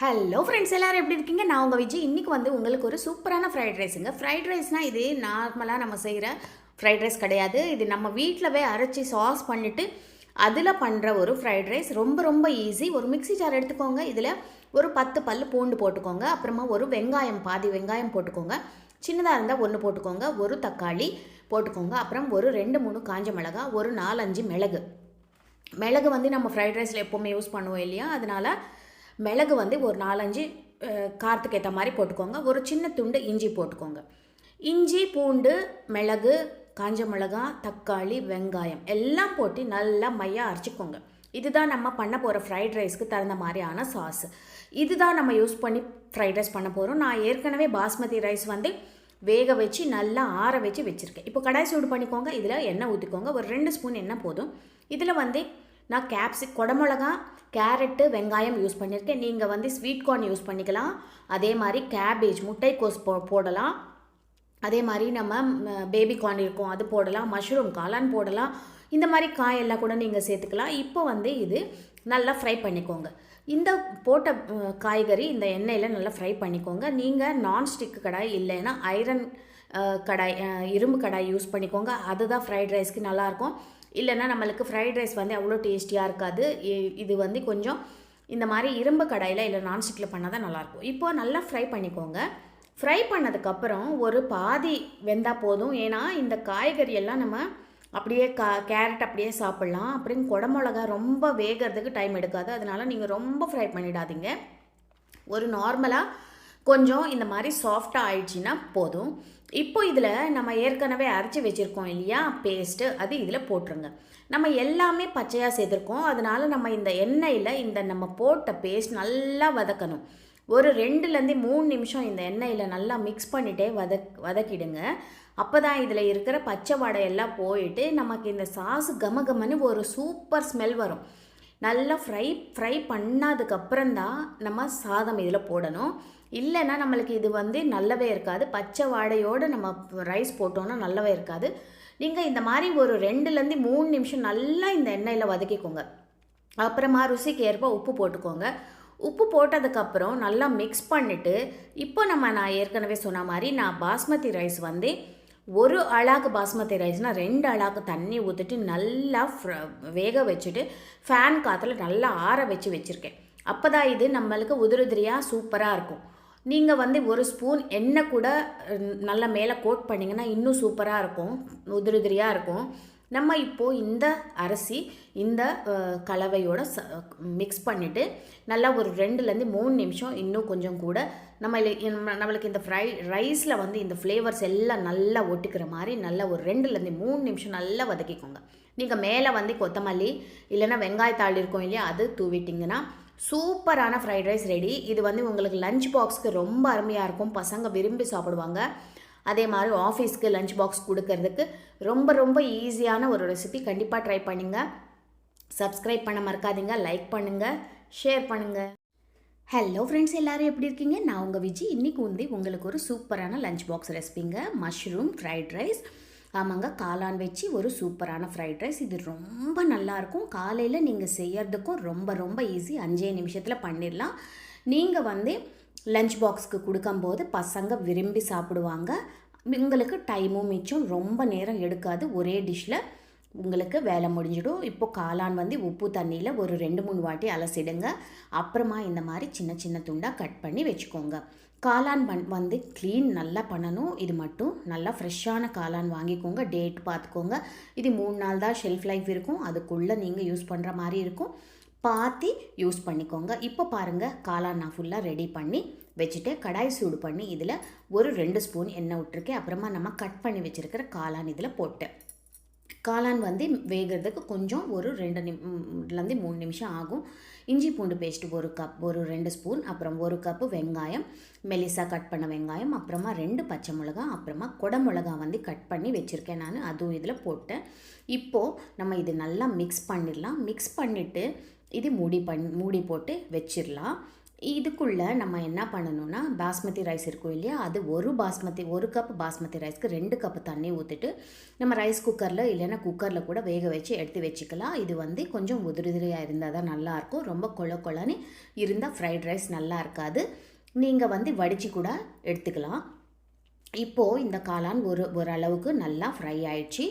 Hello friends எல்லோரும் எப்படி இருக்கீங்க? நான் உங்கள் விஜய். இன்றைக்கி வந்து உங்களுக்கு ஒரு சூப்பரான ஃப்ரைட் ரைஸுங்க ஃப்ரைட் ரைஸ்னால் இது நார்மலாக நம்ம செய்கிற ஃப்ரைட் ரைஸ் கிடையாது. இது நம்ம வீட்டிலவே அரைச்சி சாஸ் பண்ணிவிட்டு அதில் பண்ணுற ஒரு ஃப்ரைட் ரைஸ் ரொம்ப ரொம்ப ஈஸி ஒரு மிக்ஸி ஜார் எடுத்துக்கோங்க. இதில் ஒரு பத்து பல் பூண்டு போட்டுக்கோங்க. அப்புறமா ஒரு வெங்காயம் பாதி வெங்காயம் போட்டுக்கோங்க. சின்னதாக இருந்தால் ஒன்று போட்டுக்கோங்க. ஒரு தக்காளி போட்டுக்கோங்க. அப்புறம் ஒரு ரெண்டு மூணு காஞ்ச மிளகா ஒரு நாலஞ்சு மிளகு. மிளகு வந்து நம்ம ஃப்ரைட் ரைஸில் எப்போவுமே யூஸ் பண்ணுவோம் இல்லையா? அதனால் மிளகு வந்து ஒரு நாலஞ்சு காரத்துக்கு ஏற்ற மாதிரி போட்டுக்கோங்க. ஒரு சின்ன துண்டு இஞ்சி போட்டுக்கோங்க. இஞ்சி பூண்டு மிளகு காஞ்ச மிளகா தக்காளி வெங்காயம் எல்லாம் போட்டு நல்லா மையாக அரைச்சிக்கோங்க. இதுதான் நம்ம பண்ண போகிற ஃப்ரைட் ரைஸ்க்கு தகுந்த மாதிரியான சாஸ் இதுதான் நம்ம யூஸ் பண்ணி ஃப்ரைட் ரைஸ் பண்ண போகிறோம் நான் ஏற்கனவே பாஸ்மதி ரைஸ் வந்து வேக வச்சு நல்லா ஆற வச்சு வச்சுருக்கேன். இப்போ கடாய் சூடு பண்ணிக்கோங்க. இதில் எண்ணெய் ஊற்றிக்கோங்க ஒரு ரெண்டு ஸ்பூன் எண்ணெய் போதும். இதில் வந்து நான் கேப்சிக் குடமிளகா கேரட்டு வெங்காயம் யூஸ் பண்ணியிருக்கேன். நீங்கள் வந்து ஸ்வீட் கார்ன் யூஸ் பண்ணிக்கலாம். அதே மாதிரி கேபேஜ் முட்டைக்கோஸ் போ போடலாம். அதே மாதிரி நம்ம பேபி கார்ன் இருக்கும் அது போடலாம். மஷ்ரூம் காளான் போடலாம். இந்த மாதிரி காயெல்லாம் கூட நீங்கள் சேர்த்துக்கலாம். இப்போ வந்து இது நல்லா ஃப்ரை பண்ணிக்கோங்க. இந்த போட்ட காய்கறி இந்த எண்ணெயில் நல்லா ஃப்ரை பண்ணிக்கோங்க. நீங்கள் நான்ஸ்டிக் கடாய் இல்லைன்னா ஐரன் கடாய் இரும்பு கடாய் யூஸ் பண்ணிக்கோங்க. அதுதான் ஃப்ரைட் ரைஸ்க்கு நல்லாயிருக்கும் இல்லைன்னா நம்மளுக்கு ஃப்ரைட் ரைஸ் வந்து அவ்வளோ டேஸ்டியாக இருக்காது. இ- இது வந்து கொஞ்சம் இந்த மாதிரி இரும்பு கடாயில் இல்லை நான்ஸ்டிக்கில் பண்ணால் தான் நல்லாயிருக்கும். இப்போது நல்லா ஃப்ரை பண்ணிக்கோங்க. ஃப்ரை பண்ணதுக்கப்புறம் ஒரு பாதி வெந்தால் போதும். ஏன்னா இந்த காய்கறி எல்லாம் நம்ம அப்படியே கா கேரட் அப்படியே சாப்பிட்லாம். அப்புறம் குடமிளகா ரொம்ப வேகிறதுக்கு டைம் எடுக்காது. அதனால நீங்கள் ரொம்ப ஃப்ரை பண்ணிடாதீங்க. ஒரு நார்மலாக கொஞ்சம் இந்த மாதிரி சாஃப்டாக ஆயிடுச்சுன்னா போதும். இப்போ இதில் நம்ம ஏற்கனவே அரைச்சி வச்சுருக்கோம் இல்லையா? பேஸ்ட்டு அது இதில் போட்டுருங்க. நம்ம எல்லாமே பச்சையாக சேர்த்துருக்கோம். அதனால் நம்ம இந்த எண்ணெயில் இந்த நம்ம போட்ட பேஸ்ட் நல்லா வதக்கணும். ஒரு ரெண்டுலேருந்து மூணு நிமிஷம் இந்த எண்ணெயில் நல்லா மிக்ஸ் பண்ணிட்டே வதக் வதக்கிடுங்க. அப்போ தான் இதில் இருக்கிற பச்சை வடை எல்லாம் போயிட்டு நமக்கு இந்த சாஸ் கம கமன்னு ஒரு சூப்பர் ஸ்மெல் வரும். நல்லா ஃப்ரை ஃப்ரை பண்ணதுக்கப்புறம் தான் நம்ம சாதம் இதில் போடணும். இல்லைன்னா நம்மளுக்கு இது வந்து நல்லவே இருக்காது. பச்சை வாடையோடு நம்ம ரைஸ் போட்டோன்னா நல்லவே இருக்காது. நீங்கள் இந்த மாதிரி ஒரு ரெண்டுலேருந்து மூணு நிமிஷம் நல்லா இந்த எண்ணெயில் வதக்கிக்கோங்க. அப்புறமா ருசிக்கு ஏற்ப உப்பு போட்டுக்கோங்க. உப்பு போட்டதுக்கப்புறம் நல்லா மிக்ஸ் பண்ணிவிட்டு இப்போ நம்ம நான் ஏற்கனவே சொன்ன மாதிரி நான் பாஸ்மதி ரைஸ் வந்து ஒரு அழாக்கு பாஸ்மதி ரைஸ்னால் ரெண்டு அழாக்கு தண்ணி ஊற்றிட்டு நல்லா ஃப்ர- வேக வச்சுட்டு ஃபேன் காற்றுல நல்லா ஆற வச்சு வச்சுருக்கேன். அப்போ தான் இது நம்மளுக்கு உதிரி உதிரியாக சூப்பராக இருக்கும். நீங்கள் வந்து ஒரு ஸ்பூன் எண்ணெய் கூட நல்லா மேலே கோட் பண்ணிங்கன்னா இன்னும் சூப்பராக இருக்கும் உதிரியாக இருக்கும். நம்ம இப்போது இந்த அரிசி இந்த கலவையோட ச மிக்ஸ் பண்ணிவிட்டு நல்லா ஒரு ரெண்டுலேருந்து மூணு நிமிஷம் இன்னும் கொஞ்சம் கூட நம்ம நம்மளுக்கு இந்த ஃப்ரை ரைஸில் வந்து இந்த ஃப்ளேவர்ஸ் எல்லாம் நல்லா ஒட்டுக்கிற மாதிரி நல்லா ஒரு ரெண்டுலேருந்து மூணு நிமிஷம் நல்லா வதக்கிக்கோங்க. நீங்கள் மேலே வந்து கொத்தமல்லி இல்லைன்னா வெங்காயத்தாள் இருக்கும் இல்லையா அது தூவிட்டிங்கன்னா சூப்பரான ஃப்ரைட் ரைஸ் ரெடி இது வந்து உங்களுக்கு லஞ்ச் பாக்ஸ்க்கு ரொம்ப அருமையாக இருக்கும். பசங்க விரும்பி சாப்பிடுவாங்க. அதே மாதிரி ஆஃபீஸ்க்கு லஞ்ச் பாக்ஸ் கொடுக்கறதுக்கு ரொம்ப ரொம்ப ஈஸியான ஒரு ரெசிபி கண்டிப்பாக ட்ரை பண்ணுங்கள் சப்ஸ்கிரைப் பண்ண மறக்காதீங்க. லைக் பண்ணுங்கள் ஷேர் பண்ணுங்கள் ஹலோ ஃப்ரெண்ட்ஸ் எல்லோரும் எப்படி இருக்கீங்க? நான் உங்கள் விஜய் இன்றைக்கி வந்து உங்களுக்கு ஒரு சூப்பரான லஞ்ச் பாக்ஸ் ரெசிபிங்க மஷ்ரூம் ஃப்ரைட் ரைஸ் ஆமாங்க காளான் வச்சு ஒரு சூப்பரான ஃப்ரைட் ரைஸ் இது ரொம்ப நல்லாயிருக்கும் காலையில் நீங்கள் செய்யறதுக்கும் ரொம்ப ரொம்ப ஈஸி அஞ்சே நிமிஷத்தில் பண்ணிடலாம். நீங்கள் வந்து லஞ்ச் பாக்ஸ்க்கு கொடுக்கும்போது பசங்க விரும்பி சாப்பிடுவாங்க. உங்களுக்கு டைமும் மிச்சம். ரொம்ப நேரம் எடுக்காது. ஒரே டிஷ்ஷில் உங்களுக்கு வேலை முடிஞ்சிடும். இப்போ காளான் வந்து உப்பு தண்ணியில் ஒரு ரெண்டு மூணு வாட்டி அலசிடுங்க. அப்புறமா இந்த மாதிரி சின்ன சின்ன துண்டாக கட் பண்ணி வச்சுக்கோங்க. காளான் பண் வந்து க்ளீன் நல்லா பண்ணணும். இது மட்டும் நல்லா ஃப்ரெஷ்ஷான காளான் வாங்கிக்கோங்க. டேட் பார்த்துக்கோங்க. இது மூணு நாள் தான் ஷெல்ஃப் லைஃப் இருக்கும். அதுக்குள்ளே நீங்கள் யூஸ் பண்ணுற மாதிரி இருக்கும். பார்த்து யூஸ் பண்ணிக்கோங்க. இப்போ பாருங்கள் காளான் நான் ஃபுல்லாக ரெடி பண்ணி வச்சுட்டு கடாய் சூடு பண்ணி இதில் ஒரு ரெண்டு ஸ்பூன் எண்ணெய் விட்டுருக்கேன். அப்புறமா நம்ம கட் பண்ணி வச்சுருக்கிற காளான் இதில் போட்டேன் காளான் வந்து வேகிறதுக்கு கொஞ்சம் ஒரு ரெண்டு நிமிலேருந்து மூணு நிமிஷம் ஆகும். இஞ்சி பூண்டு பேஸ்ட்டு ஒரு கப் ஒரு ரெண்டு ஸ்பூன் அப்புறம் ஒரு கப்பு வெங்காயம் மெலிசா கட் பண்ண வெங்காயம் அப்புறமா ரெண்டு பச்சை மிளகா அப்புறமா குடமிளகா வந்து கட் பண்ணி வச்சுருக்கேன் நான் அதுவும் இதில் போட்டேன். இப்போது நம்ம இது நல்லா மிக்ஸ் பண்ணிடலாம். மிக்ஸ் பண்ணிவிட்டு இது மூடி பண் மூடி போட்டு வச்சிடலாம். இதுக்குள்ளே நம்ம என்ன பண்ணணும்னா பாஸ்மதி ரைஸ் இருக்கும் இல்லையா? அது ஒரு பாஸ்மதி ஒரு கப் பாஸ்மதி ரைஸ்க்கு ரெண்டு கப் தண்ணி ஊற்றிட்டு நம்ம ரைஸ் குக்கரில் இல்லைன்னா குக்கரில் கூட வேக வச்சு எடுத்து வச்சுக்கலாம். இது வந்து கொஞ்சம் உதிரியாக இருந்தால் தான் நல்லாயிருக்கும் ரொம்ப கொல கொலன்னு இருந்தால் ஃப்ரைட் ரைஸ் நல்லா இருக்காது. நீங்கள் வந்து வடித்து கூட எடுத்துக்கலாம். இப்போது இந்த காளான் ஒரு ஓரளவுக்கு நல்லா ஃப்ரை ஆயிடுச்சு.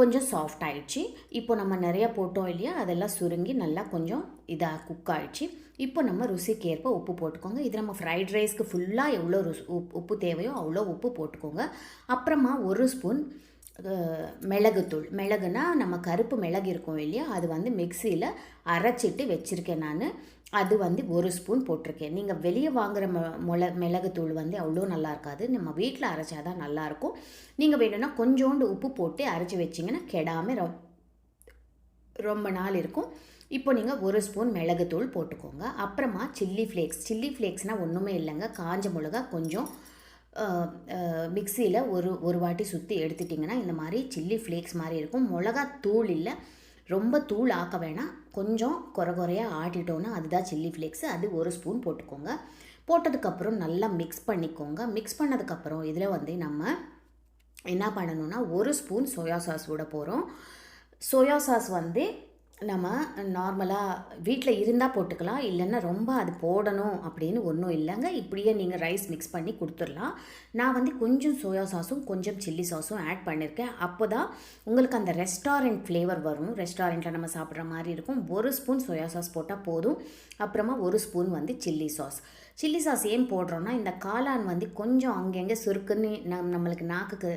கொஞ்சம் சாஃப்ட் ஆகிடுச்சி இப்போ நம்ம நிறைய போட்டோம் இல்லையா? அதெல்லாம் சுருங்கி நல்லா கொஞ்சம் இதாக குக் ஆயிடுச்சு. இப்போ நம்ம ருசிக்கு ஏற்ப உப்பு போட்டுக்கோங்க. இது நம்ம ஃப்ரைட் ரைஸ்க்கு ஃபுல்லாக எவ்வளோ ருஸ் உப்பு தேவையோ அவ்வளோ உப்பு போட்டுக்கோங்க. அப்புறமா ஒரு ஸ்பூன் மிளகுத்தூள் மிளகுனா நம்ம கருப்பு மிளகு இருக்கும் இல்லையா? அது வந்து மிக்சியில் அரைச்சிட்டு வச்சுருக்கேன் நான். அது வந்து ஒரு ஸ்பூன் போட்டிருக்கேன். நீங்கள் வெளியே வாங்குகிற மொ மொள மிளகுத்தூள் வந்து அவ்வளோ நல்லா இருக்காது. நம்ம வீட்டில் அரைச்சா தான் நல்லாயிருக்கும் நீங்கள் வேணும்னா கொஞ்சோண்டு உப்பு போட்டு அரைச்சி வச்சிங்கன்னா கெடாமல் ரொ ரொம்ப நாள் இருக்கும். இப்போ நீங்கள் ஒரு ஸ்பூன் மிளகுத்தூள் போட்டுக்கோங்க. அப்புறமா சில்லி ஃப்ளேக்ஸ் சில்லி ஃப்ளேக்ஸ்னால் ஒன்றுமே இல்லைங்க. காஞ்ச மிளகா கொஞ்சம் மிக்சியில் ஒரு ஒரு வாட்டி சுற்றி எடுத்துட்டிங்கன்னா இந்த மாதிரி சில்லி ஃப்ளேக்ஸ் மாதிரி இருக்கும். மிளகா தூள் இல்லை. ரொம்ப தூள் ஆக்க வேணாம். கொஞ்சம் குறை குறையாக ஆட்டிட்டோன்னா அதுதான் சில்லி ஃப்ளேக்ஸு அது ஒரு ஸ்பூன் போட்டுக்கோங்க. போட்டதுக்கப்புறம் நல்லா மிக்ஸ் பண்ணிக்கோங்க. மிக்ஸ் பண்ணதுக்கப்புறம் இதில் வந்து நம்ம என்ன பண்ணணும்னா ஒரு ஸ்பூன் சோயா சாஸ் விட போகிறோம் சோயா சாஸ் வந்து நம்ம நார்மலாக வீட்டில் இருந்தால் போட்டுக்கலாம் இல்லைன்னா ரொம்ப அது போடணும் அப்படின்னு ஒன்றும் இல்லைங்க. இப்படியே நீங்கள் ரைஸ் மிக்ஸ் பண்ணி கொடுத்துடலாம். நான் வந்து கொஞ்சம் சோயா சாஸும் கொஞ்சம் சில்லி சாஸும் ஆட் பண்ணியிருக்கேன் அப்போ தான் உங்களுக்கு அந்த ரெஸ்டாரண்ட் ஃப்ளேவர் வரும். ரெஸ்டாரண்ட்டில் நம்ம சாப்பிட்ற மாதிரி இருக்கும். ஒரு ஸ்பூன் சோயா சாஸ் போட்டால் போதும். அப்புறமா ஒரு ஸ்பூன் வந்து சில்லி சாஸ் சில்லி சாஸ் ஏன் போடுறோன்னா இந்த காளான் வந்து கொஞ்சம் அங்கங்கே சுருக்குன்னு நம் நம்மளுக்கு நாக்குக்கு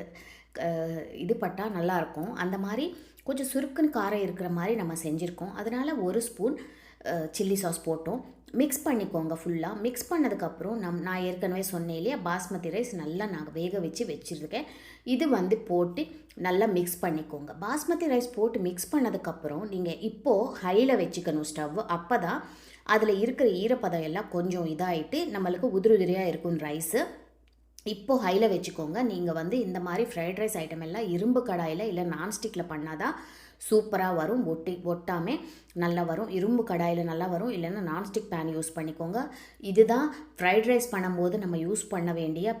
இது பட்டால் நல்லாயிருக்கும் அந்த மாதிரி கொஞ்சம் சுருக்குன்னு காரம் இருக்கிற மாதிரி நம்ம செஞ்சுருக்கோம். அதனால் ஒரு ஸ்பூன் சில்லி சாஸ் போட்டோம். மிக்ஸ் பண்ணிக்கோங்க ஃபுல்லாக மிக்ஸ் பண்ணதுக்கப்புறம் நம் நான் ஏற்கனவே சொன்னேன் இல்லையா பாஸ்மதி ரைஸ் நல்லா நாங்கள் வேக வச்சு வச்சுருக்கேன். இது வந்து போட்டு நல்லா மிக்ஸ் பண்ணிக்கோங்க. பாஸ்மதி ரைஸ் போட்டு மிக்ஸ் பண்ணதுக்கப்புறம் நீங்கள் இப்போது ஹையில் வச்சுக்கணும் ஸ்டவ். அப்போ தான் அதில் இருக்கிற ஈரப்பதம் எல்லாம் கொஞ்சம் இதாகிட்டு நம்மளுக்கு உதிரி உதிரியாக இருக்கும் ரைஸு இப்போது ஹையில் வச்சுக்கோங்க. நீங்கள் வந்து இந்த மாதிரி ஃப்ரைட் ரைஸ் ஐட்டம் எல்லாம் இரும்பு கடாயில் இல்லை நான்ஸ்டிக்கில் பண்ணால் தான் சூப்பராக வரும். ஒட்டி ஒட்டாமே நல்லா வரும். இரும்பு கடாயில் நல்லா வரும். இல்லைன்னா நான்ஸ்டிக் பேன் யூஸ் பண்ணிக்கோங்க. இதுதான் ஃப்ரைட் ரைஸ் பண்ணும்போது நம்ம யூஸ் பண்ண வேண்டிய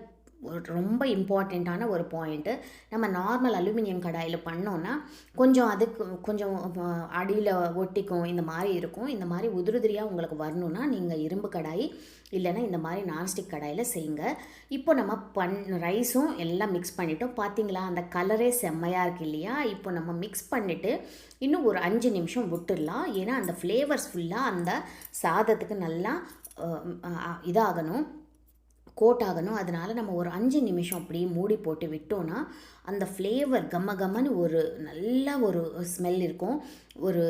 ரொம்ப இம்பார்ட்டண்ட்டான ஒரு பாயிண்ட்டு. நம்ம நார்மல் அலுமினியம் கடாயில் பண்ணோன்னா கொஞ்சம் அதுக்கு கொஞ்சம் அடியில் ஒட்டிக்கும் இந்த மாதிரி இருக்கும். இந்த மாதிரி உதிரியாக உங்களுக்கு வரணுன்னா நீங்கள் இரும்பு கடாய் இல்லைன்னா இந்த மாதிரி நான்ஸ்டிக் கடாயில் செய்யுங்க. இப்போ நம்ம பண் ரைஸும் எல்லாம் மிக்ஸ் பண்ணிட்டோம். பார்த்தீங்களா அந்த கலரே செம்மையாக இருக்கு இல்லையா? இப்போ நம்ம மிக்ஸ் பண்ணிவிட்டு இன்னும் ஒரு அஞ்சு நிமிஷம் விட்டுடலாம். ஏன்னா அந்த ஃப்ளேவர்ஸ் ஃபுல்லாக அந்த சாதத்துக்கு நல்லா இதாகணும். கோட் ஆகணும் அதனால் நம்ம ஒரு அஞ்சு நிமிஷம் அப்படியே மூடி போட்டு விட்டோன்னா அந்த ஃப்ளேவர் கம்ம கம்மன்னு ஒரு நல்ல ஒரு ஸ்மெல் இருக்கும். ஒரு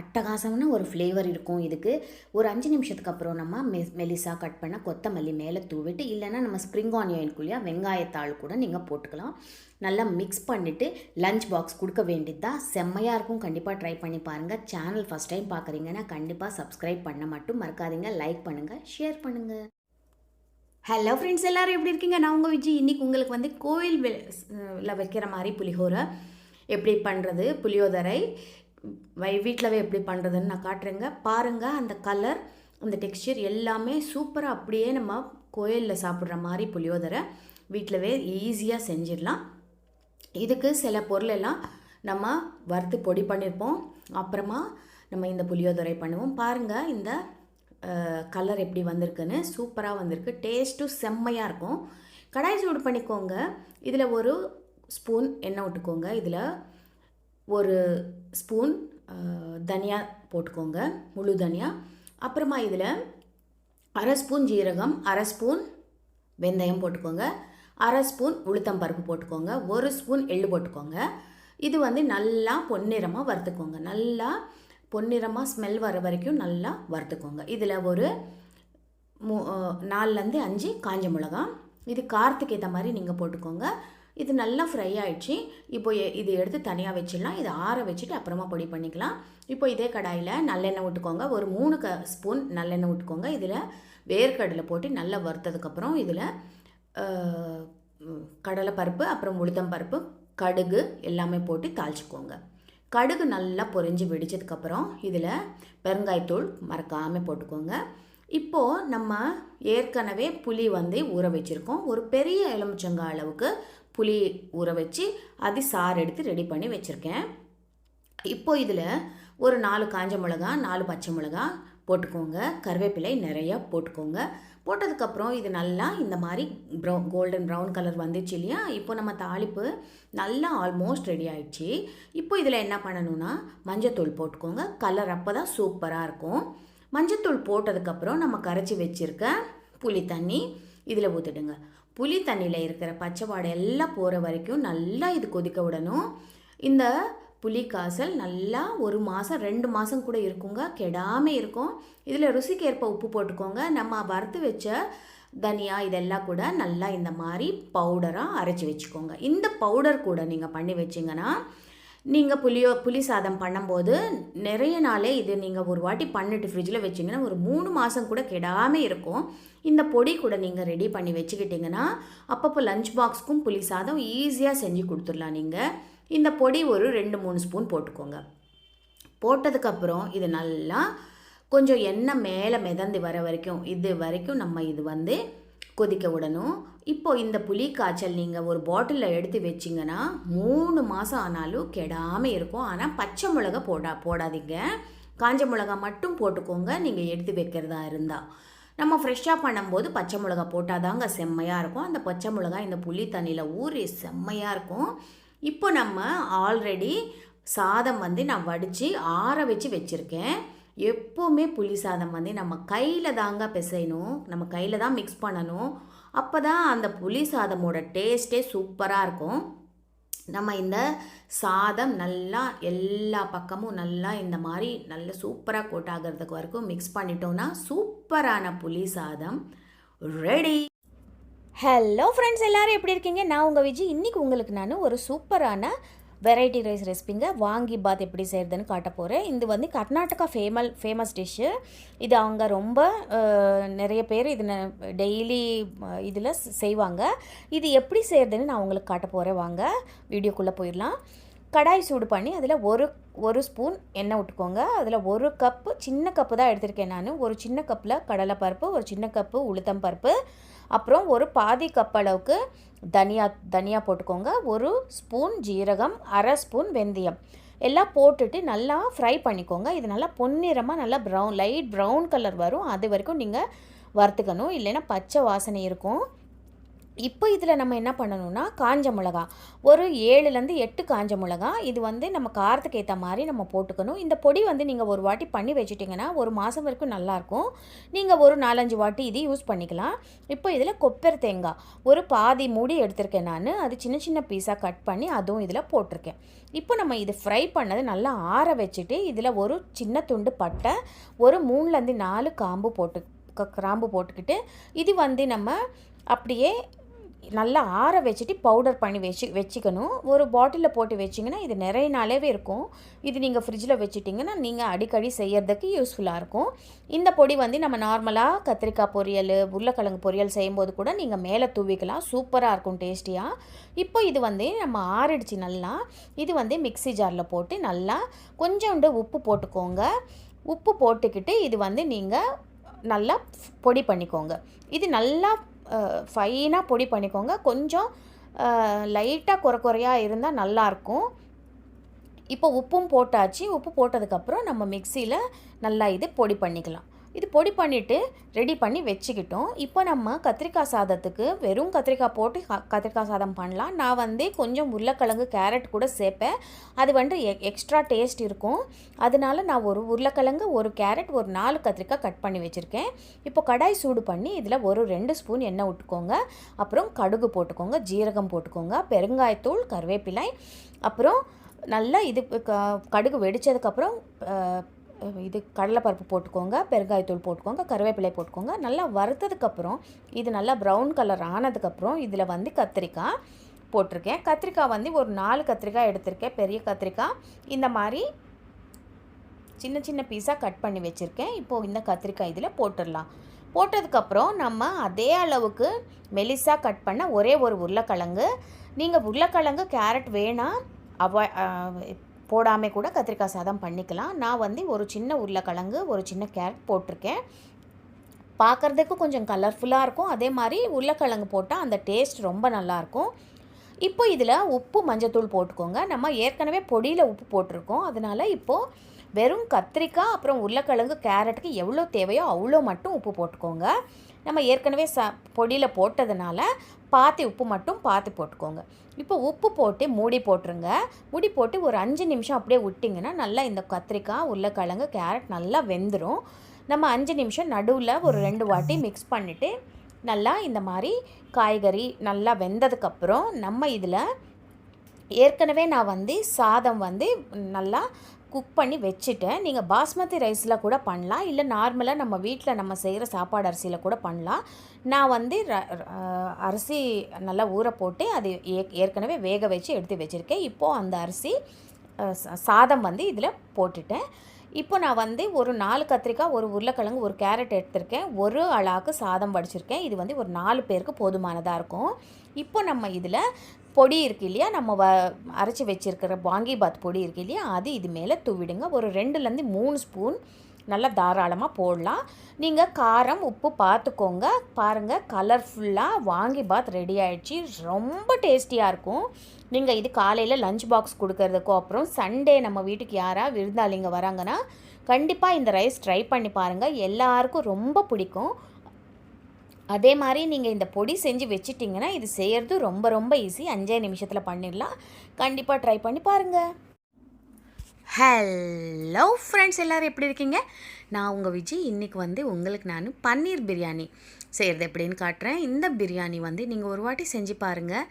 அட்டகாசம்னு ஒரு ஃப்ளேவர் இருக்கும் இதுக்கு. ஒரு அஞ்சு நிமிஷத்துக்கு அப்புறம் நம்ம மெ மெலிசாக கட் பண்ண கொத்தமல்லி மேலே தூவிட்டு இல்லைன்னா நம்ம ஸ்ப்ரிங் ஆனியனுக்குள்ளேயே வெங்காயத்தாள் கூட நீங்கள் போட்டுக்கலாம். நல்லா மிக்ஸ் பண்ணிவிட்டு லஞ்ச் பாக்ஸ் கொடுக்க வேண்டியது தான் செம்மையாக இருக்கும். கண்டிப்பாக ட்ரை பண்ணி பாருங்கள் சேனல் ஃபஸ்ட் டைம் பார்க்குறீங்கன்னா கண்டிப்பாக சப்ஸ்கிரைப் பண்ண மட்டும் மறக்காதீங்க. லைக் பண்ணுங்கள் ஷேர் பண்ணுங்கள் ஹலோ ஃப்ரெண்ட்ஸ் எல்லோரும் எப்படி இருக்கீங்க? நான் உங்கள் விஜய் இன்றைக்கி உங்களுக்கு வந்து கோயிலில் வைக்கிற மாதிரி புளிஹோரை எப்படி பண்ணுறது புளியோதரை வை வீட்டிலவே எப்படி பண்ணுறதுன்னு நான் காட்டுறேங்க. பாருங்கள் அந்த கலர் அந்த டெக்ஸ்சர் எல்லாமே சூப்பராக அப்படியே நம்ம கோயிலில் சாப்பிட்ற மாதிரி புளியோதரை வீட்டிலவே ஈஸியாக செஞ்சிடலாம். இதுக்கு சில பொருளெல்லாம் நம்ம வறுத்து பொடி பண்ணியிருப்போம் அப்புறமா நம்ம இந்த புளியோதரை பண்ணுவோம். பாருங்கள் இந்த கலர் எப்படி வந்திருக்குன்னு சூப்பராக வந்திருக்கு. டேஸ்ட்டும் செம்மையாக இருக்கும். கடாய் சூடு பண்ணிக்கோங்க. இதில் ஒரு ஸ்பூன் எண்ணெய் விட்டுக்கோங்க. இதில் ஒரு ஸ்பூன் தனியா போட்டுக்கோங்க. முழு தனியா. அப்புறமா இதில் அரை ஸ்பூன் ஜீரகம் அரை ஸ்பூன் வெந்தயம் போட்டுக்கோங்க. அரை ஸ்பூன் உளுத்தம் பருப்பு போட்டுக்கோங்க. ஒரு ஸ்பூன் எள்ளு போட்டுக்கோங்க. இது வந்து நல்லா பொன்னிறமாக வறுத்துக்கோங்க. நல்லா பொன்னிறமாக ஸ்மெல் வர வரைக்கும் நல்லா வறுத்துக்கோங்க. இதில் ஒரு மூ நாலுலேருந்து அஞ்சு காஞ்ச மிளகா. இது காரத்துக்கு ஏற்ற மாதிரி நீங்கள் போட்டுக்கோங்க. இது நல்லா ஃப்ரை ஆகிடுச்சு இப்போ இது எடுத்து தனியாக வச்சிடலாம். இதை ஆற வச்சுட்டு அப்புறமா பொடி பண்ணிக்கலாம். இப்போ இதே கடாயில் நல்லெண்ணெய் விட்டுக்கோங்க ஒரு மூணு க ஸ்பூன் நல்லெண்ணெய் விட்டுக்கோங்க இதில் வேர்க்கடலை போட்டு நல்லா வறுத்ததுக்கப்புறம் இதில் கடலை பருப்பு அப்புறம் உளுத்தம் பருப்பு கடுகு எல்லாமே போட்டு தாளிச்சிக்கோங்க. கடுகு நல்லா பொரிஞ்சு வெடித்ததுக்கப்புறம் இதில் பெருங்காயத்தூள் மறக்காமல் போட்டுக்கோங்க. இப்போது நம்ம ஏற்கனவே புளி வந்து ஊற வச்சுருக்கோம். ஒரு பெரிய எலுமிச்சங்காய் அளவுக்கு புளி ஊற வச்சு அது சாறு எடுத்து ரெடி பண்ணி வச்சுருக்கேன். இப்போது இதில் ஒரு நாலு காஞ்ச மிளகா நாலு பச்சை மிளகா போட்டுக்கோங்க. கருவேப்பிலை நிறையா போட்டுக்கோங்க. போட்டதுக்கப்புறம் இது நல்லா இந்த மாதிரி ப்ரௌன் கோல்டன் ப்ரௌன் கலர் வந்துச்சு இல்லையா? இப்போ நம்ம தாளிப்பு நல்லா ஆல்மோஸ்ட் ரெடி ஆயிடுச்சு. இப்போ இதில் என்ன பண்ணணும்னா மஞ்சத்தூள் போட்டுக்கோங்க. கலர் அப்போ தான் சூப்பராக இருக்கும். மஞ்சத்தூள் போட்டதுக்கப்புறம் நம்ம கரைச்சி வச்சுருக்க புளி தண்ணி இதில் ஊற்றிடுங்க புளி தண்ணியில் இருக்கிற பச்சை வாடை எல்லாம் போகிற வரைக்கும் நல்லா இது கொதிக்க விடணும். இந்த புளி நல்லா ஒரு மாதம் ரெண்டு மாதம் கூட இருக்குங்க. கெடாமல் இருக்கும். இதில் ருசிக்கேற்ப உப்பு போட்டுக்கோங்க. நம்ம வறுத்து வச்ச தனியா இதெல்லாம் கூட நல்லா இந்த மாதிரி பவுடராக அரைச்சி வச்சுக்கோங்க. இந்த பவுடர் கூட நீங்கள் பண்ணி வச்சிங்கன்னா நீங்கள் புளியோ புளி சாதம் பண்ணும்போது நிறைய நாளே இது நீங்கள் ஒரு வாட்டி பண்ணிட்டு ஃப்ரிட்ஜில் வச்சிங்கன்னா ஒரு மூணு மாதம் கூட கெடாமல் இருக்கும். இந்த பொடி கூட நீங்கள் ரெடி பண்ணி வச்சுக்கிட்டிங்கன்னா அப்பப்போ லஞ்ச் பாக்ஸ்க்கும் புளி சாதம் ஈஸியாக செஞ்சு கொடுத்துடலாம் நீங்கள் இந்த பொடி ஒரு ரெண்டு மூணு ஸ்பூன் போட்டுக்கோங்க. போட்டதுக்கப்புறம் இது நல்லா கொஞ்சம் எண்ணெய் மேலே மிதந்து வர வரைக்கும் இது வரைக்கும் நம்ம இது வந்து கொதிக்க விடணும். இப்போ இந்த புளி காய்ச்சல் நீங்கள் ஒரு பாட்டிலில் எடுத்து வச்சிங்கன்னா மூணு மாதம் ஆனாலும் கெடாமல் இருக்கும். ஆனால் பச்சை மிளகா போடா போடாதீங்க. காஞ்ச மிளகா மட்டும் போட்டுக்கோங்க நீங்கள் எடுத்து வைக்கிறதா இருந்தால் நம்ம ஃப்ரெஷ்ஷாக பண்ணும்போது பச்சை மிளகா போட்டால் தாங்க செம்மையாக இருக்கும். அந்த பச்சை மிளகா இந்த புளி தண்ணியில் ஊறி செம்மையாக இருக்கும். இப்போ நம்ம ஆல்ரெடி சாதம் வந்து நான் வடித்து ஆற வச்சு வச்சுருக்கேன். எப்போவுமே புளி சாதம் வந்து நம்ம கையில் தாங்க பிசையணும். நம்ம கையில் தான் மிக்ஸ் பண்ணணும். அப்போ தான் அந்த புளி சாதமோட டேஸ்ட்டே சூப்பராக இருக்கும். நம்ம இந்த சாதம் நல்லா எல்லா பக்கமும் நல்லா இந்த மாதிரி நல்ல சூப்பராக கோட் ஆகிறதுக்கு வரைக்கும் மிக்ஸ் பண்ணிட்டோம்னா சூப்பரான புளி சாதம் ரெடி ஹலோ ஃப்ரெண்ட்ஸ் எல்லோரும் எப்படி இருக்கீங்க? நான் உங்கள் விஜய் இன்றைக்கி உங்களுக்கு நான் ஒரு சூப்பரான வெரைட்டி ரைஸ் ரெசிபிங்க வாங்கி பாத் எப்படி செய்கிறதுன்னு காட்ட போகிறேன் இது வந்து கர்நாடகா ஃபேமல் ஃபேமஸ் டிஷ்ஷு இது அவங்க ரொம்ப நிறைய பேர் இது டெய்லி இதில் செய்வாங்க. இது எப்படி செய்கிறதுன்னு நான் உங்களுக்கு காட்ட போகிறேன் வாங்க வீடியோக்குள்ளே போயிடலாம். கடாய் சூடு பண்ணி அதில் ஒரு ஒரு ஸ்பூன் எண்ணெய் விட்டுக்கோங்க. அதில் ஒரு கப்பு சின்ன கப்பு தான் எடுத்திருக்கேன் நான். ஒரு சின்ன கப்பில் கடலைப்பருப்பு ஒரு சின்ன கப்பு உளுத்தம் பருப்பு அப்புறம் ஒரு பாதி கப் அளவுக்கு தனியா தனியா போட்டுக்கோங்க. ஒரு ஸ்பூன் ஜீரகம் அரை ஸ்பூன் வெந்தயம். எல்லாம் போட்டுட்டு நல்லா ஃப்ரை பண்ணிக்கோங்க. இது நல்லா பொன்னிறமாக நல்லா ப்ரௌன் லைட் ப்ரௌன் கலர் வரும். அது வரைக்கும் நீங்கள் வறுத்துக்கணும். இல்லைன்னா பச்சை வாசனை இருக்கும். இப்போ இதில் நம்ம என்ன பண்ணணும்னா காஞ்ச மிளகா. ஒரு ஏழுலேருந்து எட்டு காஞ்ச மிளகா. இது வந்து நம்ம காரத்துக்கு ஏற்ற மாதிரி நம்ம போட்டுக்கணும். இந்த பொடி வந்து நீங்கள் ஒரு வாட்டி பண்ணி வச்சுட்டிங்கன்னா ஒரு மாதம் வரைக்கும் நல்லாயிருக்கும். நீங்கள் ஒரு நாலஞ்சு வாட்டி இது யூஸ் பண்ணிக்கலாம். இப்போ இதில் கொப்பர் தேங்காய். ஒரு பாதி மூடி எடுத்திருக்கேன் நான். அது சின்ன சின்ன பீஸாக கட் பண்ணி அதுவும் இதில் போட்டிருக்கேன். இப்போ நம்ம இது ஃப்ரை பண்ணது நல்லா ஆற வச்சுட்டு இதில் ஒரு சின்ன துண்டு பட்டை ஒரு மூணுலேருந்து நாலு காம்பு போட்டு க- கிராம்பு போட்டுக்கிட்டு இது வந்து நம்ம அப்படியே நல்லா ஆற வச்சுட்டு பவுடர் பண்ணி வச்சு வச்சுக்கணும். ஒரு பாட்டிலில் போட்டு வச்சிங்கன்னா இது நிறைய நாளாகவே இருக்கும். இது நீங்கள் ஃப்ரிட்ஜில் வச்சுட்டிங்கன்னா நீங்கள் அடிக்கடி செய்யறதுக்கு யூஸ்ஃபுல்லாக இருக்கும். இந்த பொடி வந்து நம்ம நார்மலாக கத்திரிக்காய் பொரியல் உருளைக்கிழங்கு பொரியல் செய்யும்போது கூட நீங்கள் மேலே தூவிக்கலாம். சூப்பராக இருக்கும் டேஸ்டியாக இப்போ இது வந்து நம்ம ஆறிடுச்சு நல்லா. இது வந்து மிக்ஸி ஜாரில் போட்டு நல்லா கொஞ்சோண்டு உப்பு போட்டுக்கோங்க. உப்பு போட்டுக்கிட்டு இது வந்து நீங்கள் நல்லா பொடி பண்ணிக்கோங்க. இது நல்லா ஃபைனாக பொடி பண்ணிக்கோங்க. கொஞ்சம் லைட்டாக குறை குறையாக இருந்தால் நல்லாயிருக்கும் இப்போ உப்பும் போட்டாச்சு. உப்பு போட்டதுக்கப்புறம் நம்ம மிக்சியில் நல்லா இது பொடி பண்ணிக்கலாம். இது பொடி பண்ணிவிட்டு ரெடி பண்ணி வச்சுக்கிட்டோம். இப்போ நம்ம கத்திரிக்காய் சாதத்துக்கு வெறும் கத்திரிக்காய் போட்டு க- கத்திரிக்காய் சாதம் பண்ணலாம். நான் வந்து கொஞ்சம் உருளைக்கிழங்கு கேரட் கூட சேர்ப்பேன். அது வந்து எக்ஸ்ட்ரா டேஸ்ட் இருக்கும். அதனால நான் ஒரு உருளைக்கிழங்கு ஒரு கேரட் ஒரு நாலு கத்திரிக்காய் கட் பண்ணி வச்சுருக்கேன். இப்போ கடாய் சூடு பண்ணி இதில் ஒரு ரெண்டு ஸ்பூன் எண்ணெய் விட்டுக்கோங்க. அப்புறம் கடுகு போட்டுக்கோங்க ஜீரகம் போட்டுக்கோங்க பெருங்காயத்தூள் கருவேப்பிலை. அப்புறம் நல்லா இது க- கடுகு வெடித்ததுக்கப்புறம் இது கடலைப்பருப்பு போட்டுக்கோங்க பெருங்காயத்தூள் போட்டுக்கோங்க கருவேப்பிலை போட்டுக்கோங்க. நல்லா வறுத்ததுக்கப்புறம் இது நல்லா ப்ரௌன் கலர் ஆனதுக்கப்புறம் இதில் வந்து கத்திரிக்காய் போட்டிருக்கேன். கத்திரிக்காய் வந்து ஒரு நாலு கத்திரிக்காய் எடுத்திருக்கேன் பெரிய கத்திரிக்காய். இந்த மாதிரி சின்ன சின்ன பீஸாக கட் பண்ணி வச்சுருக்கேன். இப்போது இந்த கத்திரிக்காய் இதில் போட்டுடலாம். போட்டதுக்கப்புறம் நம்ம அதே அளவுக்கு மெலிசாக கட் பண்ண ஒரே ஒரு உருளைக்கிழங்கு. நீங்கள் உருளைக்கிழங்கு கேரட் வேணாம் அவாய் போடாமல் கூட கத்திரிக்காய் சாதம் பண்ணிக்கலாம். நான் வந்து ஒரு சின்ன உருளைக்கிழங்கு ஒரு சின்ன கேரட் போட்டிருக்கேன். பார்க்குறதுக்கு கொஞ்சம் கலர்ஃபுல்லாக இருக்கும். அதே மாதிரி உருளைக்கிழங்கு போட்டால் அந்த டேஸ்ட் ரொம்ப நல்லாயிருக்கும் இப்போ இதில் உப்பு மஞ்சத்தூள் போட்டுக்கோங்க. நம்ம ஏற்கனவே பொடியில் உப்பு போட்டிருக்கோம். அதனால் இப்போது வெறும் கத்திரிக்காய் அப்புறம் உருளைக்கிழங்கு கேரட்டுக்கு எவ்வளோ தேவையோ அவ்வளோ மட்டும் உப்பு போட்டுக்கோங்க. நம்ம ஏற்கனவே ச பொடியில் போட்டதுனால பாத்தி உப்பு மட்டும் பார்த்து போட்டுக்கோங்க. இப்போ உப்பு போட்டு மூடி போட்டுருங்க. மூடி போட்டு ஒரு அஞ்சு நிமிஷம் அப்படியே விட்டிங்கன்னா நல்லா இந்த கத்திரிக்காய் உருளைக்கிழங்கு கேரட் நல்லா வெந்துடும் நம்ம அஞ்சு நிமிஷம் நடுவில் ஒரு ரெண்டு வாட்டி மிக்ஸ் பண்ணிவிட்டு நல்லா இந்த மாதிரி காய்கறி நல்லா வெந்ததுக்கப்புறம் நம்ம இதில் ஏற்கனவே நான் வந்து சாதம் வந்து நல்லா குக் பண்ணி வச்சுட்டேன். நீங்கள் பாஸ்மதி ரைஸில் கூட பண்ணலாம். இல்லை நார்மலாக நம்ம வீட்டில் நம்ம செய்கிற சாப்பாடு அரிசியில் கூட பண்ணலாம். நான் வந்து ர- அரிசி நல்லா ஊற போட்டு அது ஏற்கனவே வேக வச்சு எடுத்து வச்சுருக்கேன். இப்போது அந்த அரிசி சா- சாதம் வந்து இதில் போட்டுட்டேன். இப்போ நான் வந்து ஒரு நாலு கத்திரிக்காய் ஒரு உருளைக்கிழங்கு ஒரு கேரட் எடுத்திருக்கேன். ஒரு அளாக்கு சாதம் வடிச்சிருக்கேன். இது வந்து ஒரு நாலு பேருக்கு போதுமானதாக இருக்கும். இப்போ நம்ம இதில் பொடி இருக்கு இல்லையா? நம்ம வ அரைச்சி வச்சிருக்கிற வாங்கிபாத் பொடி இருக்கு இல்லையா? அது இது மேலே தூவிடுங்க. ஒரு ரெண்டுலேருந்து மூணு ஸ்பூன் நல்லா தாராளமாக போடலாம். நீங்கள் காரம் உப்பு பார்த்துக்கோங்க பாருங்கள் கலர்ஃபுல்லாக வாங்கிபாத் ரெடி ஆகிடுச்சு ரொம்ப டேஸ்டியாக இருக்கும். நீங்கள் இது காலையில் லஞ்ச் பாக்ஸ் கொடுக்கறதுக்கோ அப்புறம் சண்டே நம்ம வீட்டுக்கு யாராக விருந்தாளிங்க வராங்கன்னா கண்டிப்பாக இந்த ரைஸ் ட்ரை பண்ணி பாருங்கள் எல்லாருக்கும் ரொம்ப பிடிக்கும். அதே மாதிரி நீங்கள் இந்த பொடி செஞ்சு வச்சிட்டிங்கன்னா இது செய்கிறது ரொம்ப ரொம்ப ஈஸி அஞ்சே நிமிஷத்தில் பண்ணிடலாம். கண்டிப்பாக ட்ரை பண்ணி பாருங்கள் ஹலோ ஃப்ரெண்ட்ஸ் எல்லோரும் எப்படி இருக்கீங்க? நான் உங்கள் விஜய் இன்றைக்கி வந்து உங்களுக்கு நான் பன்னீர் பிரியாணி செய்கிறது எப்படின்னு காட்டுறேன். இந்த பிரியாணி வந்து நீங்கள் ஒரு வாட்டி செஞ்சு பாருங்கள்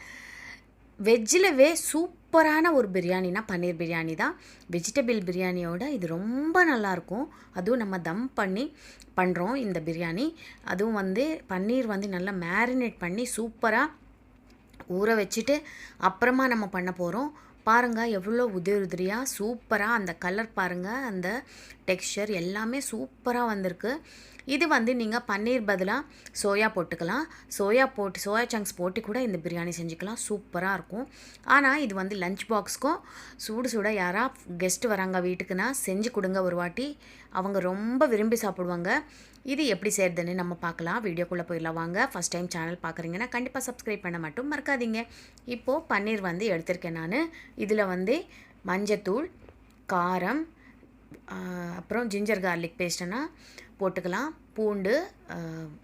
வெஜ்ஜிலவே சூப்பரான ஒரு பிரியாணினா பன்னீர் பிரியாணி தான். வெஜிடபிள் பிரியாணியோட இது ரொம்ப நல்லாயிருக்கும் அதுவும் நம்ம தம் பண்ணி பண்ணுறோம் இந்த பிரியாணி. அதுவும் வந்து பன்னீர் வந்து நல்லா மேரினேட் பண்ணி சூப்பராக ஊற வச்சுட்டு அப்புறமா நம்ம பண்ண போகிறோம் பாருங்கள் எவ்வளோ உதிரி உதிரியாக சூப்பராக அந்த கலர் பாருங்கள் அந்த டெக்ஸ்சர் எல்லாமே சூப்பராக வந்திருக்கு. இது வந்து நீங்கள் பன்னீர் பதிலாக சோயா போட்டுக்கலாம். சோயா போட்டு சோயா சங்க்ஸ் போட்டு கூட இந்த பிரியாணி செஞ்சுக்கலாம். சூப்பராக இருக்கும். ஆனால் இது வந்து லஞ்ச் பாக்ஸ்க்கும் சூடு சூடாக யாரா கெஸ்ட் வராங்க வீட்டுக்குன்னா செஞ்சு கொடுங்க ஒரு வாட்டி. அவங்க ரொம்ப விரும்பி சாப்பிடுவாங்க. இது எப்படி செய்கிறதுன்னு நம்ம பார்க்கலாம். வீடியோக்குள்ளே போயிடலாம். வாங்க ஃபஸ்ட் டைம் சேனல் பார்க்குறீங்கன்னா கண்டிப்பாக சப்ஸ்கிரைப் பண்ண மட்டும் மறக்காதீங்க. இப்போது பன்னீர் வந்து எடுத்திருக்கேன் நான். இதில் வந்து மஞ்சத்தூள் காரம் அப்புறம் ஜிஞ்சர் கார்லிக் பேஸ்ட்டுனா போட்டுக்கலாம். பூண்டு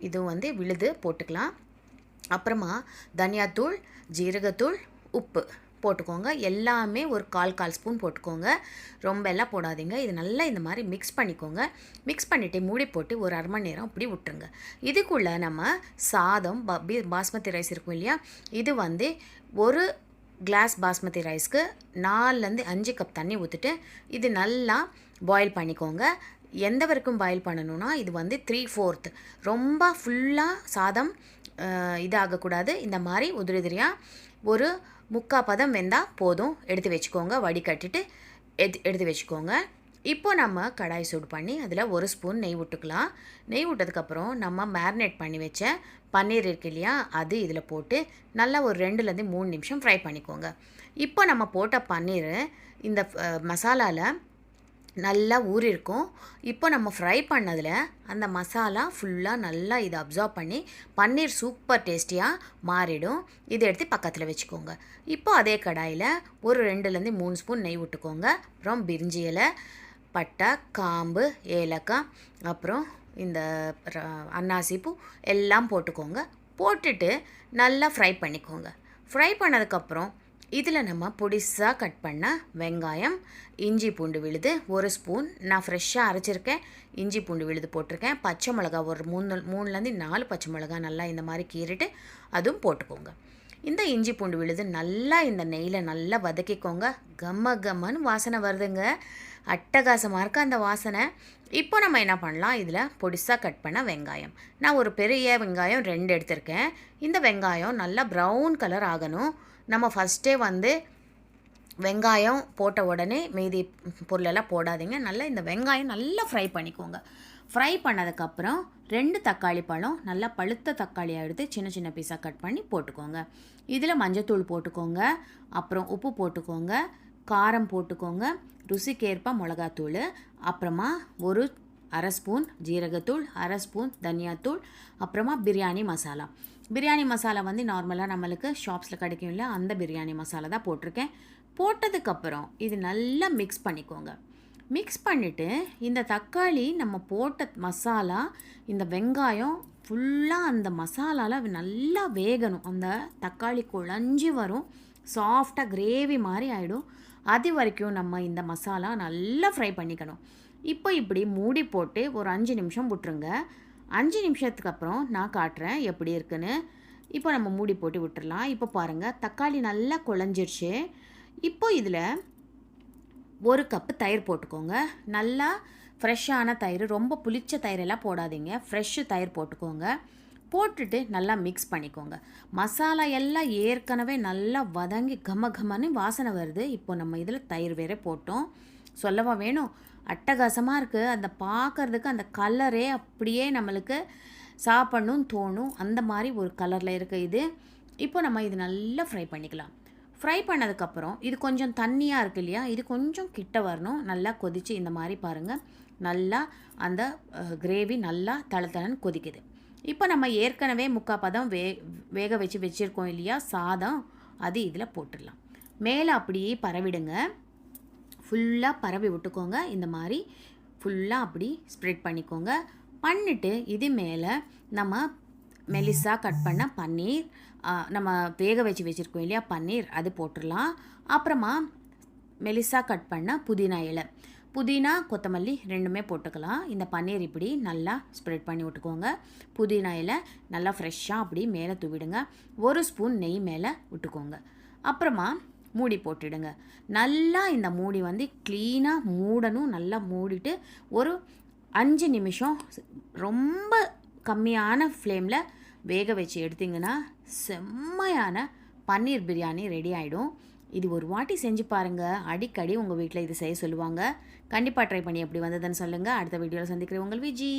இதுவும் வந்து விழுது போட்டுக்கலாம். அப்புறமா தனியாத்தூள் ஜீரகத்தூள் உப்பு போட்டுக்கோங்க. எல்லாமே ஒரு கால் கால் ஸ்பூன் போட்டுக்கோங்க. ரொம்ப எல்லாம் போடாதீங்க. இது நல்லா இந்த மாதிரி மிக்ஸ் பண்ணிக்கோங்க. மிக்ஸ் பண்ணிவிட்டு மூடி போட்டு ஒரு அரை மணி நேரம் அப்படி விட்டுருங்க. இதுக்குள்ளே நம்ம சாதம் பாஸ்மதி ரைஸ் இருக்கும் இல்லையா? இது வந்து ஒரு கிளாஸ் பாஸ்மதி ரைஸ்க்கு நாலுலேருந்து அஞ்சு கப் தண்ணி ஊற்றிட்டு இது நல்லா பாயில் பண்ணிக்கோங்க. எந்த வரைக்கும் பாயில் பண்ணணும்னா இது வந்து த்ரீ ஃபோர்த் ரொம்ப ஃபுல்லாக சாதம் இதாகக்கூடாது. இந்த மாதிரி உதிரி உதிரியாக ஒரு முக்கா பதம் வெந்தால் போதும். எடுத்து வச்சுக்கோங்க. வடிகட்டிட்டு எடுத்து எடுத்து வச்சுக்கோங்க. இப்போ நம்ம கடாய் சூடு பண்ணி அதில் ஒரு ஸ்பூன் நெய் விட்டுக்கலாம் நெய் விட்டதுக்கப்புறம் நம்ம மேரினேட் பண்ணி வச்ச பன்னீர் இருக்கு இல்லையா அது இதில் போட்டு நல்லா ஒரு ரெண்டுலேருந்து மூணு நிமிஷம் ஃப்ரை பண்ணிக்கோங்க. இப்போ நம்ம போட்ட பன்னீர் இந்த மசாலாவில் நல்லா ஊறிருக்கும். இப்போ நம்ம ஃப்ரை பண்ணதில் அந்த மசாலா ஃபுல்லாக நல்லா இதை அப்சார்ப் பண்ணி பன்னீர் சூப்பர் டேஸ்டியாக மாறிடும். இதை எடுத்து பக்கத்தில் வச்சுக்கோங்க. இப்போ அதே கடாயில் ஒரு ரெண்டுலேருந்து மூணு ஸ்பூன் நெய் விட்டுக்கோங்க. அப்புறம் பிரிஞ்சி இலை பட்டை காம்பு ஏலக்காய் அப்புறம் இந்த ர- எல்லாம் போட்டுக்கோங்க. போட்டுட்டு நல்லா ஃப்ரை பண்ணிக்கோங்க. ஃப்ரை பண்ணதுக்கப்புறம் இதில் நம்ம பொடிசாக கட் பண்ண வெங்காயம் இஞ்சி பூண்டு விழுது ஒரு ஸ்பூன். நான் ஃப்ரெஷ்ஷாக அரைச்சிருக்கேன். இஞ்சி பூண்டு விழுது போட்டிருக்கேன். பச்சை மிளகா ஒரு மூணு மூணுலேருந்து நாலு பச்சை மிளகா நல்லா இந்த மாதிரி கீறிட்டு அதுவும் போட்டுக்கோங்க. இந்த இஞ்சி பூண்டு விழுது நல்லா இந்த நெய்யில் நல்லா வதக்கிக்கோங்க. கம்ம கம்மன்னு வாசனை வருதுங்க. அட்டகாசமாக இருக்க அந்த வாசனை. இப்போ நம்ம என்ன பண்ணலாம்? இதில் பொடிசாக கட் பண்ண வெங்காயம். நான் ஒரு பெரிய வெங்காயம் ரெண்டு எடுத்திருக்கேன். இந்த வெங்காயம் நல்லா ப்ரௌன் கலர் ஆகணும். நம்ம ஃபஸ்ட்டே வந்து வெங்காயம் போட்ட உடனே மீதி பொருளெல்லாம் போடாதீங்க. நல்லா இந்த வெங்காயம் நல்லா ஃப்ரை பண்ணிக்கோங்க. ஃப்ரை பண்ணதுக்கப்புறம் ரெண்டு தக்காளி பழம் நல்லா பழுத்த தக்காளியாக எடுத்து சின்ன சின்ன பீஸாக கட் பண்ணி போட்டுக்கோங்க. இதில் மஞ்சத்தூள் போட்டுக்கோங்க. அப்புறம் உப்பு போட்டுக்கோங்க. காரம் போட்டுக்கோங்க. ருசிக்கேற்ப மிளகாத்தூள். அப்புறமா ஒரு அரை ஸ்பூன் ஜீரகத்தூள் அரை ஸ்பூன் தனியாத்தூள் அப்புறமா பிரியாணி மசாலா. பிரியாணி மசாலா வந்து நார்மலாக நம்மளுக்கு ஷாப்ஸில் கிடைக்கும் இல்லை அந்த பிரியாணி மசாலா தான் போட்டிருக்கேன். போட்டதுக்கப்புறம் இது நல்லா மிக்ஸ் பண்ணிக்கோங்க. மிக்ஸ் பண்ணிவிட்டு இந்த தக்காளி நம்ம போட்ட மசாலா இந்த வெங்காயம் ஃபுல்லாக அந்த மசாலாவில் நல்லா வேகணும். அந்த தக்காளி குழஞ்சி வரும். சாஃப்டாக கிரேவி மாதிரி ஆகிடும் அது வரைக்கும் நம்ம இந்த மசாலா நல்லா ஃப்ரை பண்ணிக்கணும். இப்போ இப்படி மூடி போட்டு ஒரு அஞ்சு நிமிஷம் விட்டுருங்க. அஞ்சு நிமிஷத்துக்கு அப்புறம் நான் காட்டுறேன் எப்படி இருக்குன்னு. இப்போ நம்ம மூடி போட்டு விட்டுடலாம் இப்போ பாருங்கள் தக்காளி நல்லா குழஞ்சிருச்சு. இப்போ இதில் ஒரு கப்பு தயிர் போட்டுக்கோங்க. நல்லா ஃப்ரெஷ்ஷான தயிர் ரொம்ப புளிச்ச தயிரெல்லாம் போடாதீங்க. ஃப்ரெஷ்ஷு தயிர் போட்டுக்கோங்க. போட்டுட்டு நல்லா மிக்ஸ் பண்ணிக்கோங்க. மசாலா எல்லாம் ஏற்கனவே நல்லா வதங்கி கம கமன்னு வாசனை வருது. இப்போ நம்ம இதில் தயிர் வேற போட்டோம். சொல்லவா வேணும்? அட்டகாசமாக இருக்குது அந்த பார்க்கறதுக்கு அந்த கலரே அப்படியே நம்மளுக்கு சாப்பிடணும்னு தோணும். அந்த மாதிரி ஒரு கலரில் இருக்குது இது. இப்போ நம்ம இது நல்லா ஃப்ரை பண்ணிக்கலாம். ஃப்ரை பண்ணதுக்கப்புறம் இது கொஞ்சம் தண்ணியாக இருக்கு இல்லையா? இது கொஞ்சம் கிட்ட வரணும். நல்லா கொதித்து இந்த மாதிரி பாருங்கள் நல்லா அந்த கிரேவி நல்லா தள தளன்னு கொதிக்குது. இப்போ நம்ம ஏற்கனவே முக்கால் பதம் வே வேக வச்சு வச்சுருக்கோம் இல்லையா? சாதம் அது இதில் போட்டுடலாம். மேலே அப்படியே பரவிடுங்க. ஃபுல்லாக பரவி விட்டுக்கோங்க. இந்த மாதிரி ஃபுல்லாக அப்படி ஸ்ப்ரெட் பண்ணிக்கோங்க. பண்ணிவிட்டு இது மேலே நம்ம மெலிசாக கட் பண்ண பன்னீர் நம்ம வேக வச்சு வச்சுருக்கோம் இல்லையா? பன்னீர் அது போட்டுடலாம். அப்புறமா மெலிசாக கட் பண்ண புதினா இலை. புதினா கொத்தமல்லி ரெண்டுமே போட்டுக்கலாம். இந்த பன்னீர் இப்படி நல்லா ஸ்ப்ரெட் பண்ணி விட்டுக்கோங்க. புதினா இலை நல்லா ஃப்ரெஷ்ஷாக அப்படி மேலே தூவிடுங்க. ஒரு ஸ்பூன் நெய் மேலே விட்டுக்கோங்க. அப்புறமா மூடி போட்டுடுங்க. நல்லா இந்த மூடி வந்து க்ளீனாக மூடணும். நல்லா மூடிட்டு ஒரு அஞ்சு நிமிஷம் ரொம்ப கம்மியான ஃப்ளேமில் வேக வச்சு எடுத்தீங்கன்னா செம்மையான பன்னீர் பிரியாணி ரெடி ஆகிடும் இது ஒரு வாட்டி செஞ்சு பாருங்கள் அடிக்கடி உங்கள் வீட்டில் இது செய்ய சொல்லுவாங்க. கண்டிப்பாக ட்ரை பண்ணி எப்படி வந்ததுன்னு சொல்லுங்கள் அடுத்த வீடியோவில் சந்திக்கிறேன் உங்கள் விஜி.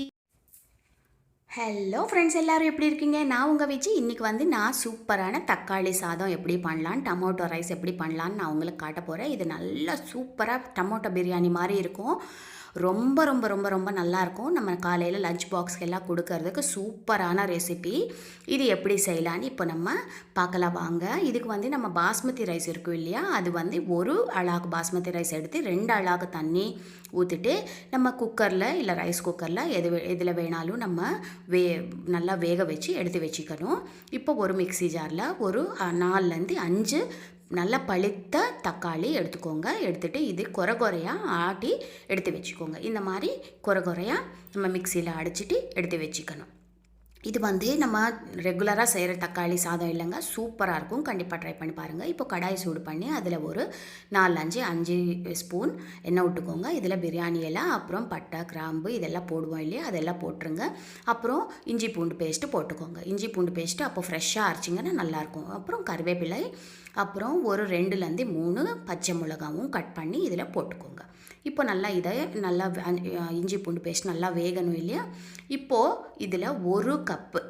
ஹலோ ஃப்ரெண்ட்ஸ் எல்லோரும் எப்படி இருக்கீங்க? நான் உங்கள் வச்சு இன்றைக்கி வந்து நான் சூப்பரான தக்காளி சாதம் எப்படி பண்ணலாம் டமோட்டோ ரைஸ் எப்படி பண்ணலான்னு நான் உங்களுக்கு காட்ட போகிறேன் இது நல்லா சூப்பராக டமோட்டோ பிரியாணி மாதிரி இருக்கும். ரொம்ப ரொம்ப ரொம்ப ரொம்ப நல்லாயிருக்கும். நம்ம காலையில் லஞ்ச் பாக்ஸ்க்கு எல்லாம் கொடுக்கறதுக்கு சூப்பரான ரெசிபி இது எப்படி செய்யலான்னு இப்போ நம்ம பார்க்கலாம் வாங்க. இதுக்கு வந்து நம்ம பாஸ்மதி ரைஸ் இருக்கும் இல்லையா? அது வந்து ஒரு அழாக்கு பாஸ்மதி ரைஸ் எடுத்து ரெண்டு அழாக்கு தண்ணி ஊற்றிட்டு நம்ம குக்கரில் இல்லை ரைஸ் குக்கரில் எது எதில் வேணாலும் நம்ம வே நல்லா வேக வச்சு எடுத்து வச்சுக்கணும். இப்போ ஒரு மிக்ஸி ஜாரில் ஒரு நாலுலேருந்து அஞ்சு நல்லா பழுத்த தக்காளி எடுத்துக்கோங்க. எடுத்துகிட்டு இது குறை குறையாக ஆட்டி எடுத்து வச்சுக்கோங்க. இந்த மாதிரி குறை குறையாக நம்ம மிக்சியில் அடிச்சிட்டு எடுத்து வச்சுக்கணும். இது வந்து நம்ம ரெகுலராக செய்கிற தக்காளி சாதம் இல்லைங்க. சூப்பராக இருக்கும். கண்டிப்பாக ட்ரை பண்ணி பாருங்கள் இப்போ கடாய் சூடு பண்ணி அதில் ஒரு நாலு அஞ்சு அஞ்சு ஸ்பூன் எண்ணெய் விட்டுக்கோங்க. இதில் பிரியாணி எல்லாம் அப்புறம் பட்டை கிராம்பு இதெல்லாம் போடுவோம் இல்லையா? அதெல்லாம் போட்டுருங்க. அப்புறம் இஞ்சி பூண்டு பேஸ்ட்டு போட்டுக்கோங்க. இஞ்சி பூண்டு பேஸ்ட்டு அப்போ ஃப்ரெஷ்ஷாக அரைச்சிங்கன்னா நல்லாயிருக்கும் அப்புறம் கருவேப்பிலை அப்புறம் ஒரு ரெண்டுலேருந்து மூணு பச்சை மிளகாவும் கட் பண்ணி இதில் போட்டுக்கோங்க. இப்போ நல்லா இதை நல்லா இஞ்சி பூண்டு பேஸ்ட் நல்லா வேகணும் இல்லையா? இப்போது இதில் ஒரு கப்பு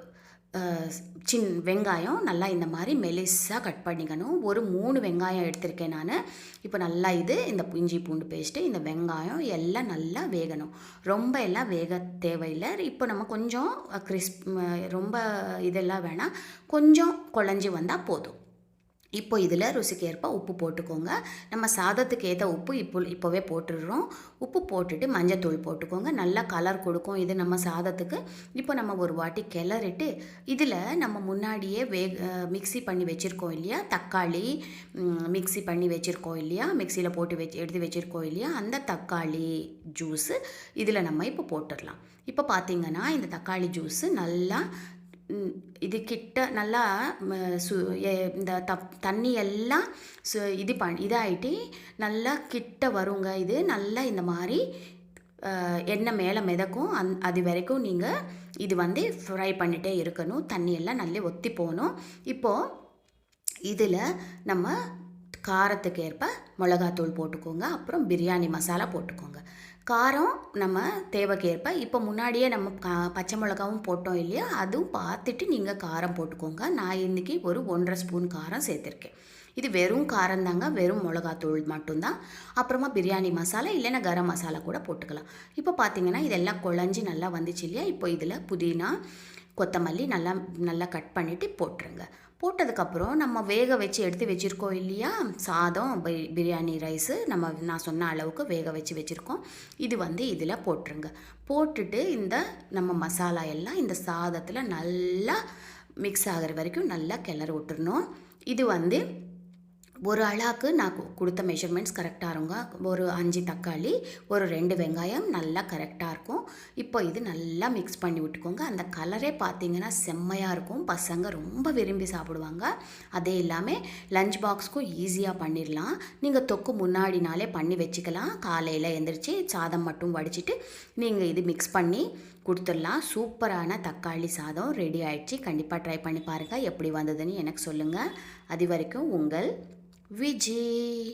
சின் வெங்காயம் நல்லா இந்த மாதிரி மெலிசாக கட் பண்ணிக்கணும். ஒரு மூணு வெங்காயம் எடுத்திருக்கேன் நான். இப்போ நல்லா இது இந்த இஞ்சி பூண்டு பேஸ்ட்டு இந்த வெங்காயம் எல்லாம் நல்லா வேகணும். ரொம்ப எல்லாம் வேக தேவையில்லை. இப்போ நம்ம கொஞ்சம் கிறிஸ்ப் ரொம்ப இதெல்லாம் வேணாம். கொஞ்சம் குழஞ்சி வந்தால் போதும். இப்போ இதில் ருசிக்கு ஏற்ப உப்பு போட்டுக்கோங்க. நம்ம சாதத்துக்கு ஏற்ற உப்பு இப்போ இப்போவே போட்டுடுறோம். உப்பு போட்டுட்டு மஞ்சத்தூள் போட்டுக்கோங்க. நல்லா கலர் கொடுக்கும் இது நம்ம சாதத்துக்கு. இப்போ நம்ம ஒரு வாட்டி கிளறிட்டு இதில் நம்ம முன்னாடியே வே மிக்சி பண்ணி வச்சுருக்கோம் இல்லையா? தக்காளி மிக்சி மிக்ஸி பண்ணி வச்சுருக்கோம் இல்லையா? மிக்சியில் போட்டு வச்சு எடுத்து வச்சுருக்கோம் இல்லையா? அந்த தக்காளி ஜூஸு இதில் நம்ம இப்போ போட்டுடலாம். இப்போ பார்த்தீங்கன்னா இந்த தக்காளி ஜூஸு நல்லா இது கிட்ட நல்லா ம, சு இந்த தப் தண்ணி எல்லாம் சு இது பண் இதாகிட்டு நல்லா கிட்ட வருங்க இது. நல்லா இந்த மாதிரி எண்ணெய் மேலே மிதக்கும். அந் அது வரைக்கும் நீங்கள் இது வந்து ஃப்ரை பண்ணிகிட்டே இருக்கணும். தண்ணி எல்லாம் நல்லா ஒத்தி போகணும். இப்போது இதில் நம்ம காரத்துக்கு ஏற்ப மிளகாத்தூள் போட்டுக்கோங்க. அப்புறம் பிரியாணி மசாலா போட்டுக்கோங்க. காரம் நம்ம தேவைக்கேற்ப. இப்போ முன்னாடியே நம்ம கா பச்சை மிளகாவும் போட்டோம் இல்லையா? அதுவும் பார்த்துட்டு நீங்கள் காரம் போட்டுக்கோங்க. நான் இன்றைக்கி ஒரு ஒன்றரை ஸ்பூன் காரம் சேர்த்துருக்கேன். இது வெறும் காரம் தாங்க வெறும் மிளகாத்தூள் மட்டும்தான். அப்புறமா பிரியாணி மசாலா இல்லைன்னா கரம் மசாலா கூட போட்டுக்கலாம். இப்போ பார்த்தீங்கன்னா இதெல்லாம் குழஞ்சி நல்லா வந்துச்சு இல்லையா? இப்போ இதில் புதினா கொத்தமல்லி நல்லா நல்லா கட் பண்ணிவிட்டு போட்டுருங்க. போட்டதுக்கப்புறம் நம்ம வேக வச்சு எடுத்து வச்சுருக்கோம் இல்லையா? சாதம் பிரியாணி ரைஸு நம்ம நான் சொன்ன அளவுக்கு வேக வச்சு வச்சுருக்கோம். இது வந்து இதில் போட்டுருங்க. போட்டுட்டு இந்த நம்ம மசாலா எல்லாம் இந்த சாதத்தில் நல்லா மிக்ஸ் ஆகிற வரைக்கும் நல்லா கிளறி விட்டுறணும். இது வந்து ஒரு அளாக்கு நான் கொடுத்த மெஷர்மெண்ட்ஸ் கரெக்டாக இருங்க ஒரு அஞ்சு தக்காளி ஒரு ரெண்டு வெங்காயம் நல்லா கரெக்டாக இருக்கும். இப்போ இது நல்லா மிக்ஸ் பண்ணி விட்டுக்கோங்க. அந்த கலரே பார்த்தீங்கன்னா செம்மையாக இருக்கும். பசங்க ரொம்ப விரும்பி சாப்பிடுவாங்க. அதே இல்லாமல் லஞ்ச் பாக்ஸ்க்கும் ஈஸியாக பண்ணிடலாம். நீங்கள் தொக்கு முன்னாடி நாளே பண்ணி வச்சுக்கலாம். காலையில் எந்திரிச்சு சாதம் மட்டும் வடிச்சிட்டு நீங்கள் இது மிக்ஸ் பண்ணி கொடுத்துடலாம். சூப்பரான தக்காளி சாதம் ரெடி ஆயிடுச்சு. கண்டிப்பாக ட்ரை பண்ணி பாருங்கள் எப்படி வந்ததுன்னு எனக்கு சொல்லுங்கள் அது வரைக்கும் உங்கள் விஜய்